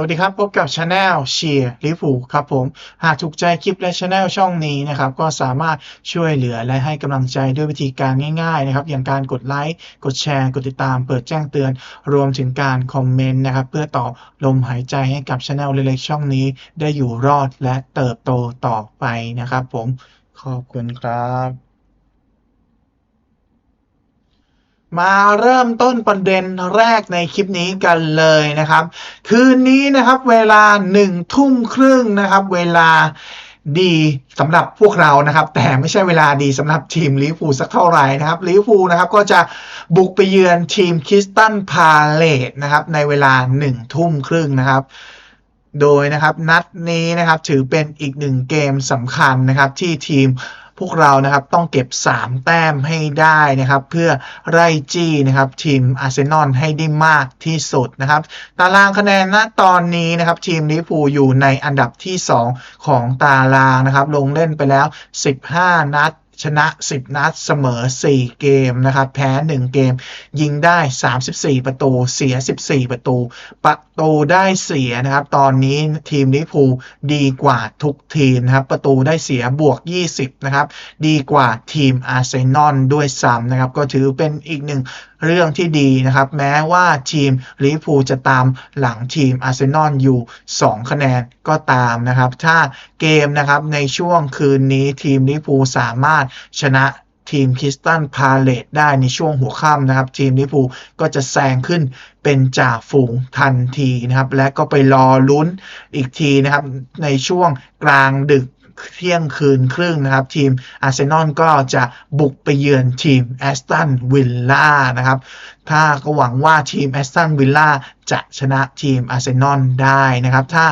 วัสดีครับ พบกับช anel เชียร์ลิฟูครับผม หากถูกใจคลิปและช anel ช่องนี้นะครับ ก็สามารถช่วยเหลือและให้กำลังใจด้วยวิธีการง่ายๆนะครับ อย่างการกดไลค์ กดแชร์ กดติดตาม เปิดแจ้งเตือน รวมถึงการคอมเมนต์นะครับ เพื่อต่อลมหายใจให้กับช anel เล็กๆช่องนี้ ได้อยู่รอดและเติบโตต่อไปนะครับผม ขอบคุณครับ มาเริ่มต้นประเด็นแรกในคลิปนี้กันเลยนะครับ คืนนี้นะครับเวลาหนึ่งทุ่มครึ่งนะครับ เวลาดีสำหรับพวกเรานะครับ แต่ไม่ใช่เวลาดีสำหรับทีมลิเวอร์พูสักเท่าไหร่นะครับลิเวอร์พูนะครับก็จะบุกไปเยือนทีมคริสตันพาเลตนะครับในเวลาหนึ่งทุ่มครึ่งนะครับโดยนะครับนัดนี้นะครับถือเป็นอีกหนึ่งเกมสำคัญนะครับที่ทีม พวกเรานะครับต้องเก็บ 3 แต้มให้ได้นะครับ เพื่อไล่จี้นะครับทีมอาร์เซนอลให้ได้มากที่สุดนะครับ ตารางคะแนนณตอนนี้นะครับทีมลิเวอร์พูอยู่ในอันดับที่ 2 ของตารางนะครับ ลงเล่นไปแล้ว 15 นัดชนะ 10 นัดเสมอ 4 เกมนะครับ แพ้ 1 เกม ยิงได้ 34 ประตู เสีย 14 ประตู ประ ตูได้เสียนะครับ ตอนนี้ทีมลิพูดีกว่าทุกทีมนะครับ ประตูได้เสียบวก 20 นะครับ ดีกว่าทีมอาร์เซนอลด้วยซ้ำนะครับ ก็ถือเป็นอีกหนึ่งเรื่องที่ดีนะครับ แม้ว่าทีมลิพูจะตามหลังทีมอาร์เซนอลอยู่ 2 คะแนนก็ตามนะครับ ถ้าเกมนะครับในช่วงคืนนี้ทีมลิพูสามารถชนะ ทีมคริสตันพาเลตได้ในช่วงหัวค่ำนะครับ ทีมลิเวอร์พูลก็จะแซงขึ้นเป็นจ่าฝูงทันทีนะครับ และก็ไปรอลุ้นอีกทีนะครับ ในช่วงกลางดึกเที่ยงคืนครึ่งนะครับ ทีมอาร์เซนอลก็จะบุกไปเยือนทีมแอสตันวิลล่านะครับ ถ้าก็หวังว่าทีมแอสตันวิลล่าจะชนะทีมอาร์เซนอลได้นะครับ ถ้า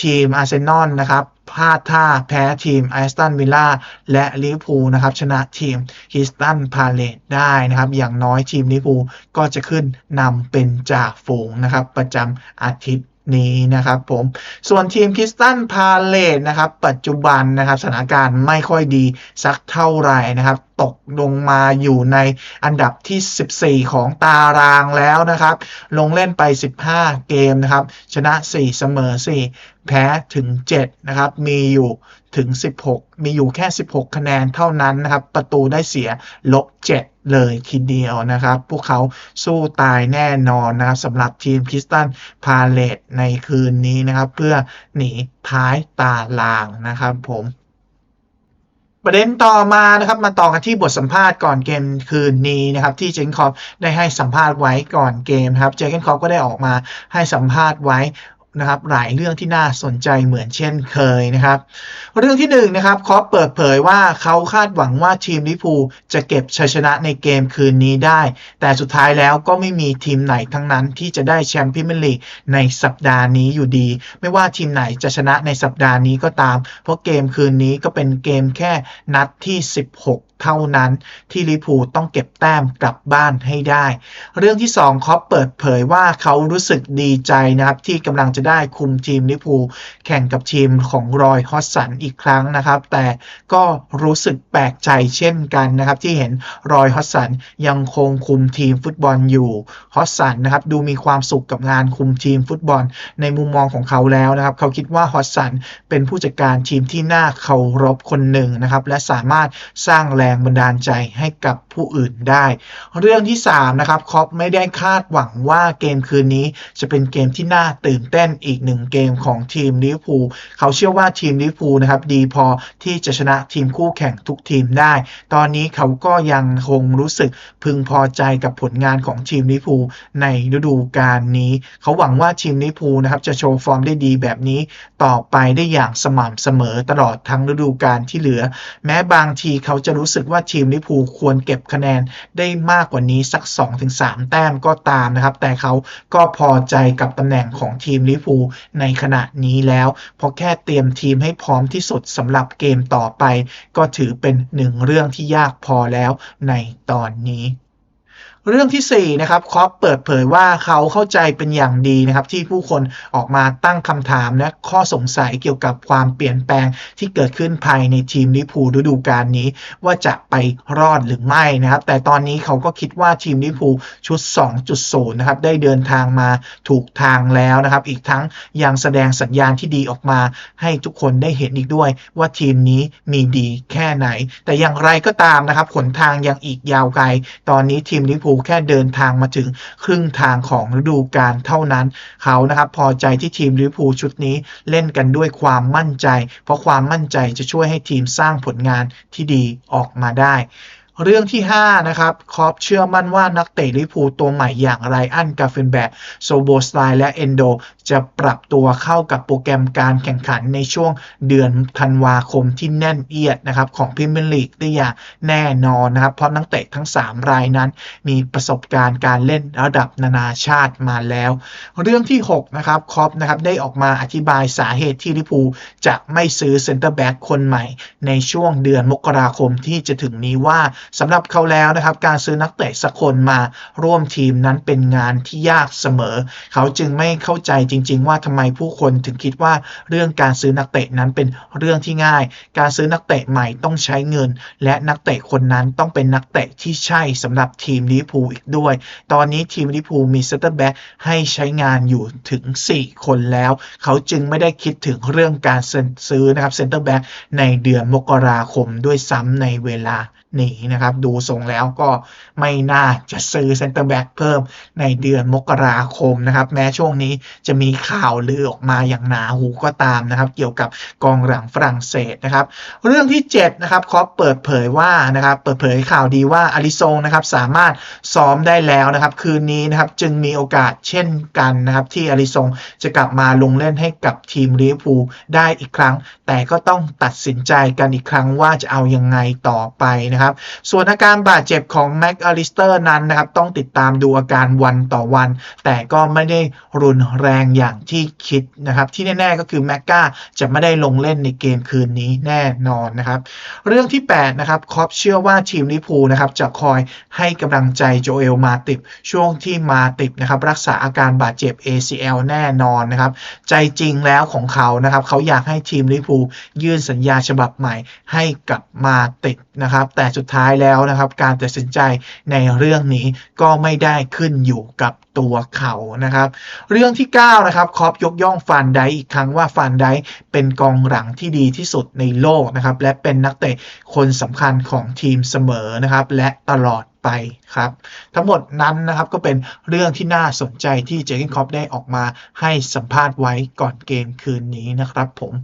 ทีมอาร์เซนอลนะครับ พลาดท่าแพ้ทีมแอสตันวิลล่าและลิเวอร์พูลนะครับชนะทีมฮิสตันพาเลตได้นะครับ อย่างน้อยทีมลิเวอร์พูลก็จะขึ้นนำเป็นจ่าฝูงนะครับ ประจำอาทิตย์ นี้นะครับผมส่วนทีมคิสตันพาเลตนะครับ ปัจจุบันนะครับสถานการณ์ไม่ค่อยดีสักเท่าไหร่นะครับ ตกลงมาอยู่ในอันดับที่ 14 ของตารางแล้วนะครับ ลงเล่นไป 15 เกมนะครับ ชนะ 4 เสมอ 4 แพ้ถึง 7 นะครับ มีอยู่ ถึง 16 มีอยู่แค่ 16 คะแนนเท่านั้นนะครับ ประตูได้เสียลบ 7 เลยทีเดียวนะครับ พวกเขาสู้ตายแน่นอนนะครับสำหรับทีมคิสตันพาเลตในคืนนี้นะครับ เพื่อหนีท้ายตารางนะครับผมประเด็นต่อมานะครับมาต่อกันที่บทสัมภาษณ์ก่อนเกมคืนนี้นะครับที่เจนคอปได้ให้สัมภาษณ์ไว้ก่อนเกมครับเจนคอปก็ได้ออกมาให้สัมภาษณ์ไว้ นะครับหลายเรื่องที่น่าสนใจเหมือนเช่นเคยนะครับ เรื่องที่หนึ่งนะครับคอปเปิดเผยว่าเขาคาดหวังว่าทีมลิพูจะเก็บชัยชนะในเกมคืนนี้ได้ แต่สุดท้ายแล้วก็ไม่มีทีมไหนทั้งนั้นที่จะได้แชมป์พรีเมียร์ลีกในสัปดาห์นี้อยู่ดี ไม่ว่าทีมไหนจะชนะในสัปดาห์นี้ก็ตาม เพราะเกมคืนนี้ก็เป็นเกมแค่นัดที่ 16เท่านั้นที่ลิพูต้องเก็บแต้มกลับบ้านให้ได้ เรื่องที่2คอปเปิดเผยว่าเขารู้สึกดีใจนะครับที่กำลังจะได้คุมทีมลิพูแข่งกับทีมของรอยฮอสสันอีกครั้งนะครับ แต่ก็รู้สึกแปลกใจเช่นกันนะครับ ที่เห็นรอยฮอสสันยังคงคุมทีมฟุตบอลอยู่ฮอสสันนะครับดูมีความสุขกับงานคุมทีมฟุตบอล ในมุมมองของเขาแล้วนะครับ เขาคิดว่าฮอสสันเป็นผู้จัดการทีมที่น่าเคารพคนหนึ่งนะครับและสามารถสร้างแรงบันดาลใจให้กับผู้อื่นได้ เรื่องที่3นะครับคอปไม่ได้คาดหวังว่าเกมคืนนี้จะเป็นเกมที่น่าตื่นเต้นอีกหนึ่งเกมของทีมลิเวอร์พูลเขาเชื่อว่าทีมลิเวอร์พูลนะครับดีพอที่จะชนะทีมคู่แข่งทุกทีมได้ ตอนนี้เขาก็ยังคงรู้สึกพึงพอใจกับผลงานของทีมลิเวอร์พูลในฤดูกาลนี้ เขาหวังว่าทีมลิเวอร์พูลนะครับจะโชว์ฟอร์มได้ดีแบบนี้ต่อไปได้อย่างสม่ำเสมอตลอดทั้งฤดูกาลที่เหลือ แม้บางทีเขาจะรู้สึกว่าทีมลิเวอร์พูลควรเก็บคะแนนได้มากกว่านี้สัก 2-3 แต้มก็ตามนะครับ แต่เขาก็พอใจกับตำแหน่งของทีมลิเวอร์พูลในขณะนี้แล้ว เพราะแค่เตรียมทีมให้พร้อมที่สุดสำหรับเกมต่อไป ก็ถือเป็นหนึ่งเรื่องที่ยากพอแล้วในตอนนี้ เรื่องที่สี่นะครับคอปเปิดเผยว่าเขาเข้าใจเป็นอย่างดีนะครับ ที่ผู้คนออกมาตั้งคำถามและข้อสงสัยเกี่ยวกับความเปลี่ยนแปลงที่เกิดขึ้นภายในทีมลิพูฤดูกาลนี้ ว่าจะไปรอดหรือไม่นะครับ แต่ตอนนี้เขาก็คิดว่าทีมลิพูชุด 2.0 นะครับ ได้เดินทางมาถูกทางแล้วนะครับ อีกทั้งยังแสดงสัญญาณที่ดีออกมา ให้ทุกคนได้เห็นอีกด้วย ว่าทีมนี้มีดีแค่ไหน แต่อย่างไรก็ตามนะครับหนทางยังอีกยาวไกล ตอนนี้ทีมลิเวอร์พูลแค่เดินทางมาถึงครึ่งทางของฤดูกาลเท่านั้น เขานะครับพอใจที่ทีมลิเวอร์พูลชุดนี้เล่นกันด้วยความมั่นใจ เพราะความมั่นใจจะช่วยให้ทีมสร้างผลงานที่ดีออกมาได้ เรื่องที่ 5 นะครับคอปเชื่อมั่นว่านักเตะลิพูตัวใหม่อย่างไรอันกาเฟนแบกโซโบสไลและเอนโดจะปรับตัวเข้ากับโปรแกรมการแข่งขันในช่วงเดือนธันวาคมที่แน่นเอียดนะครับของพรีเมียร์ลีกได้อย่างแน่นอนนะครับเพราะนักเตะทั้ง 3 รายนั้น มีประสบการณ์การเล่นระดับนานาชาติมาแล้ว เรื่องที่6นะครับคอปนะครับได้ออกมาอธิบายสาเหตุที่ลิพูจะไม่ซื้อเซ็นเตอร์แบ็กคนใหม่ ในช่วงเดือนมกราคมที่จะถึงนี้ว่าสำหรับเขาแล้วนะครับ การซื้อนักเตะสักคนมาร่วมทีมนั้นเป็นงานที่ยากเสมอ เขาจึงไม่เข้าใจจริง ๆ ว่าทำไมผู้คนถึงคิดว่าเรื่องการซื้อนักเตะนั้นเป็นเรื่องที่ง่าย การซื้อนักเตะใหม่ต้องใช้เงิน และนักเตะคนนั้นต้องเป็นนักเตะที่ใช่สำหรับทีมลิพูอีกด้วย ตอนนี้ทีมลิพูมีเซนเตอร์แบ็กให้ใช้งานอยู่ถึง 4 คนแล้ว เขาจึงไม่ได้คิดถึงเรื่องการซื้อนะครับเซนเตอร์แบ็กในเดือนมกราคมด้วยซ้ำในเวลา นี้นะครับ ดูทรงแล้วก็ไม่น่าจะซื้อเซนเตอร์แบ็กเพิ่มในเดือนมกราคมนะครับ แม้ช่วงนี้จะมีข่าวลือออกมาอย่างหนาหูก็ตามนะครับ เกี่ยวกับกองหลังฝรั่งเศสนะครับ เรื่องที่7นะครับคอปเปิดเผยว่านะครับ เปิดเผยข่าวดีว่าอาริซงนะครับสามารถซ้อมได้แล้วนะครับ คืนนี้นะครับจึงมีโอกาสเช่นกันนะครับ ที่อาริซงจะกลับมาลงเล่นให้กับทีมลิเวอร์พูลได้อีกครั้ง แต่ก็ต้องตัดสินใจกันอีกครั้งว่าจะเอายังไงต่อไปนะครับส่วนอาการบาดเจ็บของแม็กอลิสเตอร์นั้นนะครับ ต้องติดตามดูอาการวันต่อวัน แต่ก็ไม่ได้รุนแรงอย่างที่คิดนะครับ ที่แน่ ๆ ก็คือแม็กกาจะไม่ได้ลงเล่นในเกมคืนนี้แน่นอนนะครับ เรื่องที่ 8 นะครับคอปเชื่อว่าทีมลิพูนะครับจะคอยให้กำลังใจโจเอลมาติบช่วงที่มาติบนะครับรักษาอาการบาดเจ็บ ACL แน่นอนนะครับ ใจจริงแล้วของเขานะครับเขาอยากให้ทีมลิพูยื่นสัญญาฉบับใหม่ให้กับมาติดนะครับ แต่สุดท้ายแล้วนะครับ การตัดสินใจในเรื่องนี้ก็ไม่ได้ขึ้นอยู่กับตัวเขานะครับ เรื่องที่ 9 นะครับคอปยกย่องฟานไดอีกครั้งว่าฟานไดเป็นกองหลังที่ดีที่สุดในโลกนะครับ และเป็นนักเตะคนสำคัญของทีมเสมอนะครับ และตลอดไปครับ ทั้งหมดนั้นนะครับก็เป็นเรื่องที่น่าสนใจที่เจอร์เกนคอปได้ออกมาให้สัมภาษณ์ไว้ก่อนเกมคืนนี้นะครับผม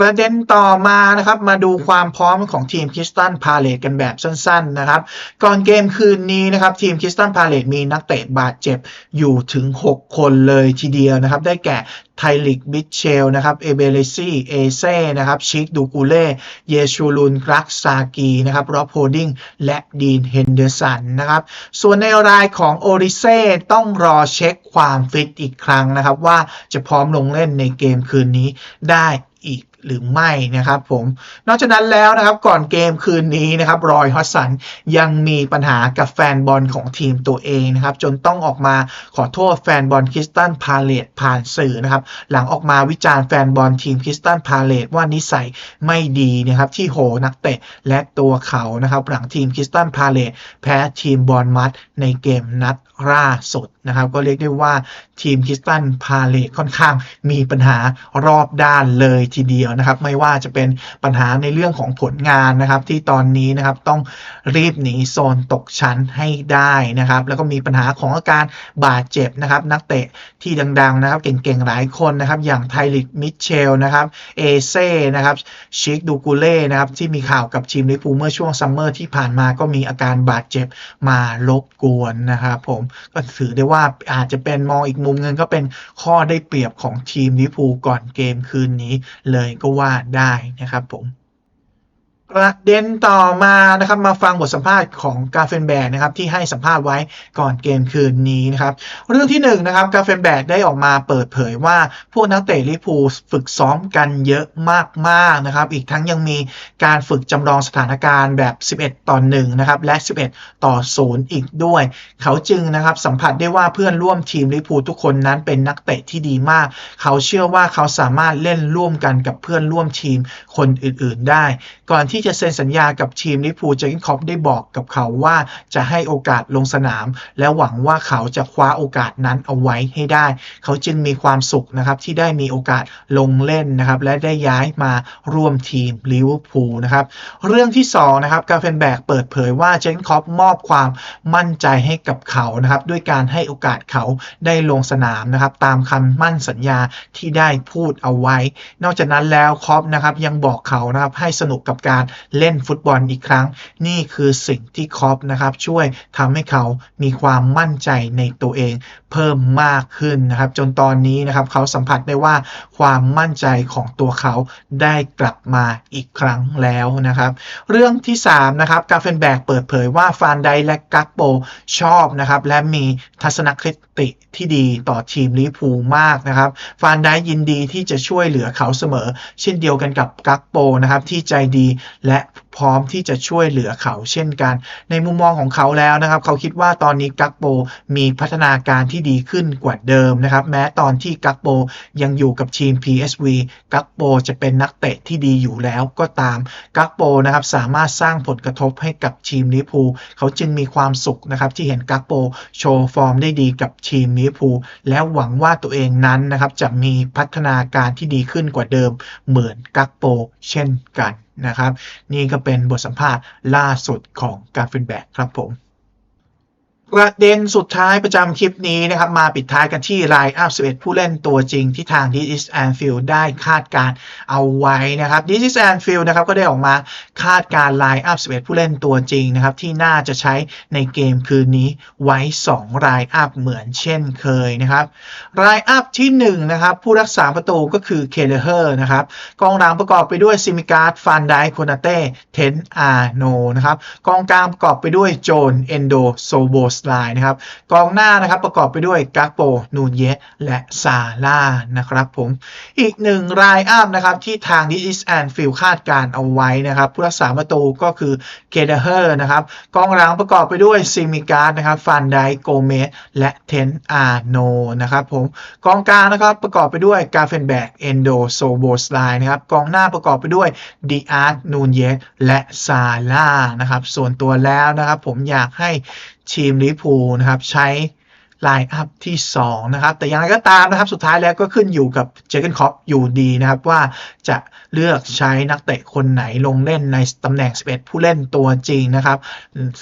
ประเด็นต่อมานะครับมาดูความพร้อมของทีมคริสตันพาเลตกันแบบสั้นๆนะครับ ก่อนเกมคืนนี้นะครับทีมคริสตันพาเลตมีนักเตะบาดเจ็บอยู่ถึง 6 คนเลยทีเดียวนะครับ ได้แก่ไทลิกบิชเชลนะครับเอเบเลซี่เอเซ่นะครับชิคดูกูเล่เยชูลุนกรักซากีนะครับรอบโฮดิงและดีนเฮนเดอร์สันนะครับส่วนในรายของโอริเซ่ต้องรอเช็คความฟิตอีกครั้งนะครับ ว่าจะพร้อมลงเล่นในเกมคืนนี้ได้อีก หรือไม่นะครับผมนอกจากนั้นแล้วนะครับก่อนเกมคืนนี้นะครับรอยฮอสสันยังมีปัญหากับแฟนบอลของทีมตัวเองนะครับจนต้องออกมาขอโทษแฟนบอลคริสตันพาเลตผ่านสื่อนะครับหลังออกมาวิจารณ์แฟนบอลทีมคริสตันพาเลตว่านิสัยไม่ดีนะครับที่โหนักเตะและตัวเขานะครับหลังทีมคริสตันพาเลตแพ้ทีมบอลมัดในเกมนัดล่าสุดนะครับก็เรียกได้ว่าทีมคริสตันพาเลตค่อนข้างมีปัญหารอบด้านเลยทีเดียวนะครับไม่ว่าจะเป็นปัญหาในเรื่องของผลงานนะครับ ที่ตอนนี้นะครับต้องรีบหนีโซนตกชั้นให้ได้นะครับ แล้วก็มีปัญหาของอาการบาดเจ็บนะครับ นักเตะที่ดังๆนะครับ เก่งๆหลายคนนะครับ อย่างไทลิกมิเชลนะครับเอเซ่นะครับชิคดูกูเล่นะครับที่มีข่าวกับทีมลิเวอร์พูลเมื่อช่วงซัมเมอร์ที่ผ่านมาก็มีอาการบาดเจ็บมารบกวนนะครับผมก็ถือได้ว่าอาจจะเป็นมองอีกมุมหนึงก็เป็นข้อได้เปรียบของทีมลิเวอร์พูลก่อนเกมคืนนี้เลยก็ว่าได้นะครับผม ประเด็นต่อมานะครับมาฟังบทสัมภาษณ์ของกาเฟนแบกนะครับที่ให้สัมภาษณ์ไว้ก่อนเกมคืนนี้นะครับเรื่องที่หนึ่งนะครับกาเฟนแบกได้ออกมาเปิดเผยว่าพวกนักเตะลิพูฝึกซ้อมกันเยอะมากๆนะครับอีกทั้งยังมีการฝึกจำลองสถานการณ์แบบ 11 ต่อ1นะครับและ 11 ต่อ 0 อีกด้วย เขาจึงนะครับสัมผัสได้ว่าเพื่อนร่วมทีมลิพูทุกคนนั้นเป็นนักเตะที่ดีมาก เขาเชื่อว่าเขาสามารถเล่นร่วมกันกับเพื่อนร่วมทีมคนอื่น ๆ ได้ ก่อนที่จะเซ็นสัญญากับทีมลิเวอร์พูลเจอร์เกนคอปได้บอกกับเขาว่าจะให้โอกาสลงสนาม และหวังว่าเขาจะคว้าโอกาสนั้นเอาไว้ให้ได้ เขาจึงมีความสุขนะครับที่ได้มีโอกาสลงเล่นนะครับและได้ย้ายมาร่วมทีมลิเวอร์พูลนะครับเรื่องที่สองนะครับกาเฟนแบกเปิดเผยว่าเจอร์เกนคอปมอบความมั่นใจให้กับเขานะครับด้วยการให้โอกาสเขาได้ลงสนามนะครับตามคำมั่นสัญญาที่ได้พูดเอาไว้ นอกจากนั้นแล้วคอปนะครับยังบอกเขานะครับให้สนุกกับการเล่นฟุตบอลอีกครั้ง นี่คือสิ่งที่คอปนะครับช่วยทำให้เขามีความมั่นใจในตัวเองเพิ่มมากขึ้นนะครับ จนตอนนี้นะครับเขาสัมผัสได้ว่าความมั่นใจของตัวเขาได้กลับมาอีกครั้งแล้วนะครับ เรื่องที่3นะครับกาเฟนแบกเปิดเผยว่าฟานไดและกักโปชอบนะครับและมีทัศนคติที่ดีต่อทีมลิพูมากนะครับ ฟานได้ยินดีที่จะช่วยเหลือเขาเสมอ เช่นเดียวกันกับกักโปนะครับที่ใจดีและ พร้อมที่จะช่วยเหลือเขาเช่นกัน ในมุมมองของเขาแล้วนะครับ เขาคิดว่าตอนนี้กักโปมีพัฒนาการที่ดีขึ้นกว่าเดิมนะครับ แม้ตอนที่กักโปยังอยู่กับทีม PSV กักโปจะเป็นนักเตะที่ดีอยู่แล้วก็ตามกักโปนะครับสามารถสร้างผลกระทบให้กับทีมลิเวอร์พูลเขาจึงมีความสุขนะครับที่เห็นกักโปโชว์ฟอร์มได้ดีกับทีมลิเวอร์พูลและหวังว่าตัวเองนั้นนะครับจะมีพัฒนาการที่ดีขึ้นกว่าเดิม เหมือนกักโปเช่นกัน นะครับ นี่ก็เป็นบทสัมภาษณ์ล่าสุดของการฟินแบกครับผม ประเด็นสุดท้ายประจำคลิปนี้นะครับ มาปิดท้ายกันที่ไลน์อัพ 11 ผู้เล่นตัวจริงที่ทาง This is Anfield ได้คาดการเอาไว้นะครับ This is Anfield นะครับก็ได้ออกมาคาดการไลน์อัพ 11 ผู้เล่นตัวจริงนะครับ ที่น่าจะใช้ในเกมคืนนี้ไว้ 2 ไลน์อัพเหมือนเช่นเคยนะครับไลน์อัพที่1นะครับผู้รักษาประตูก็คือเคเลเฮอร์นะครับกองหลังประกอบไปด้วยซิมิการ์ดฟันไดโคนาเต้เทนอาโนนะครับกองกลางประกอบไปด้วยโจนเอนโดโซโบสไลนะครับกองหน้านะครับประกอบไปด้วยกาโป นูนเยสและซาร่านะครับผมอีกหนึ่งรายอัพนะครับที่ทาง This is Anfield คาดการเอาไว้นะครับผู้รักษาประตูก็คือเกเดเฮอร์นะครับกองหลังประกอบไปด้วยซิมิการ์ดนะครับฟันไดโกเมสและเทนอาโนนะครับผมกองกลางนะครับประกอบไปด้วยกาเฟนแบกเอนโดโซโบสไลนะครับกองหน้าประกอบไปด้วยดีอาร์นูนเยสและซาร่านะครับส่วนตัวแล้วนะครับผมอยากให้ ทีมลิพูนะครับ ใช้ ไลน์อัพที่2นะครับแต่อย่างไรก็ตามนะครับสุดท้ายแล้วก็ขึ้นอยู่กับเจอเกนคอปอยู่ดีนะครับว่าจะเลือกใช้นักเตะคนไหนลงเล่นในตำแหน่ง 11 ผู้เล่นตัวจริงนะครับ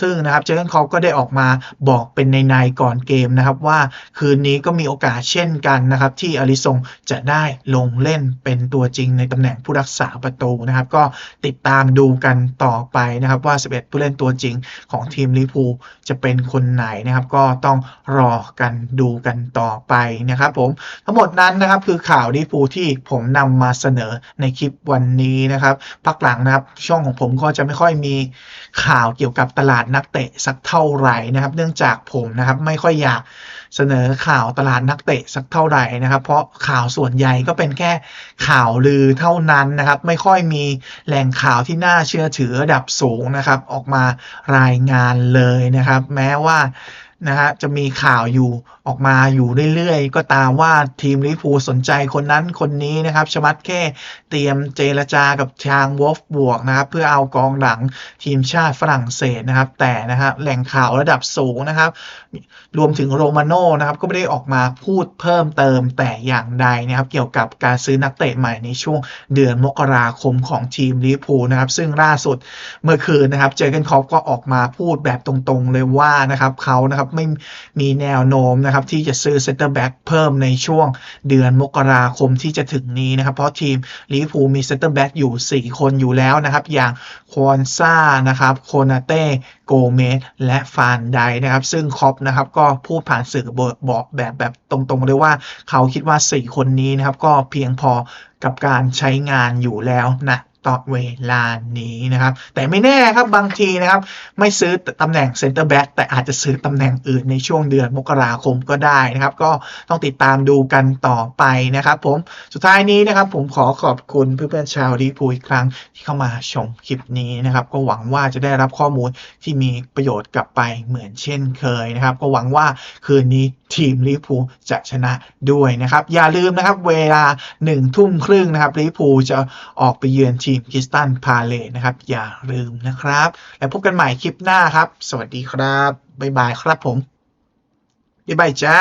ซึ่งนะครับเจอเกนคอปก็ได้ออกมาบอกเป็นในในก่อนเกมนะครับว่าคืนนี้ก็มีโอกาสเช่นกันนะครับที่อลิซงจะได้ลงเล่นเป็นตัวจริงในตำแหน่งผู้รักษาประตูนะครับ ก็ติดตามดูกันต่อไปนะครับว่า 11 ผู้เล่นตัวจริงของทีมลิพูจะเป็นคนไหนนะครับ ก็ต้องรอกันดูกันต่อไปนะครับผมทั้งหมดนั้นนะครับคือข่าวลิเวอร์พูที่ผมนำมาเสนอในคลิปวันนี้นะครับพักหลังนะครับช่องของผมก็จะไม่ค่อยมีข่าวเกี่ยวกับตลาดนักเตะสักเท่าไหร่นะครับ เนื่องจากผมนะครับไม่ค่อยอยากเสนอข่าวตลาดนักเตะสักเท่าไหร่นะครับ เพราะข่าวส่วนใหญ่ก็เป็นแค่ข่าวลือเท่านั้นนะครับ ไม่ค่อยมีแหล่งข่าวที่น่าเชื่อถือระดับสูงนะครับ ออกมารายงานเลยนะครับ แม้ว่า นะฮะจะมีข่าวอยู่ออกมาอยู่เรื่อยๆ ก็ตามว่าทีมลิเวอร์พูสนใจคนนั้นคนนี้นะครับชมัดแค่เตรียมเจรจากับทางวอฟบวกนะครับเพื่อเอากองหลังทีมชาติฝรั่งเศสนะครับ แต่นะครับแหล่งข่าวระดับสูงนะครับ รวมถึงโรมาโน่นะครับก็ไม่ได้ออกมาพูดเพิ่มเติมแต่อย่างใดนะครับ เกี่ยวกับการซื้อนักเตะใหม่ในช่วงเดือนมกราคมของทีมลิเวอร์พูนะครับ ซึ่งล่าสุดเมื่อคืนนะครับเจอเกนคอปก็ออกมาพูดแบบตรงๆเลยว่านะครับเขานะครับไม่มีแนวโน้มนะครับที่จะซื้อเซนเตอร์แบ็กเพิ่มในช่วงเดือนมกราคมที่จะถึงนี้นะครับ เพราะทีมลิเวอร์พูลมีเซนเตอร์แบ็กอยู่ 4 คนอยู่แล้วนะครับ อย่างควอนซ่านะครับโคนาเต้โกเมสและฟานไดนะครับ ซึ่งคอปนะครับก็พูดผ่านสื่อบอกแบบแบบตรงๆเลยว่าเขาคิดว่า 4 คนนี้นะครับก็เพียงพอกับการใช้งานอยู่แล้วนะ ต่อเวลานี้นะครับ แต่ไม่แน่ครับบางทีนะครับ ไม่ซื้อตำแหน่งเซนเตอร์แบ็กแต่อาจจะซื้อตำแหน่งอื่นในช่วงเดือนมกราคมก็ได้นะครับ ก็ต้องติดตามดูกันต่อไปนะครับ ผมสุดท้ายนี้นะครับ ผมขอขอบคุณเพื่อนๆชาวลิเวอร์พูลอีกครั้งที่เข้ามาชมคลิปนี้นะครับ ก็หวังว่าจะได้รับข้อมูลที่มีประโยชน์กลับไปเหมือนเช่นเคยนะครับ ก็หวังว่าคืนนี้ ทีมลิเวอร์พูลจะชนะด้วยนะครับ อย่าลืมนะครับเวลาหนึ่งทุ่มครึ่งนะครับลิเวอร์พูลจะออกไปเยือนทีมคริสตันพาเลนะครับ อย่าลืมนะครับ แล้วพบกันใหม่คลิปหน้าครับ สวัสดีครับบ๊ายบายครับผมบ๊ายบายจ้า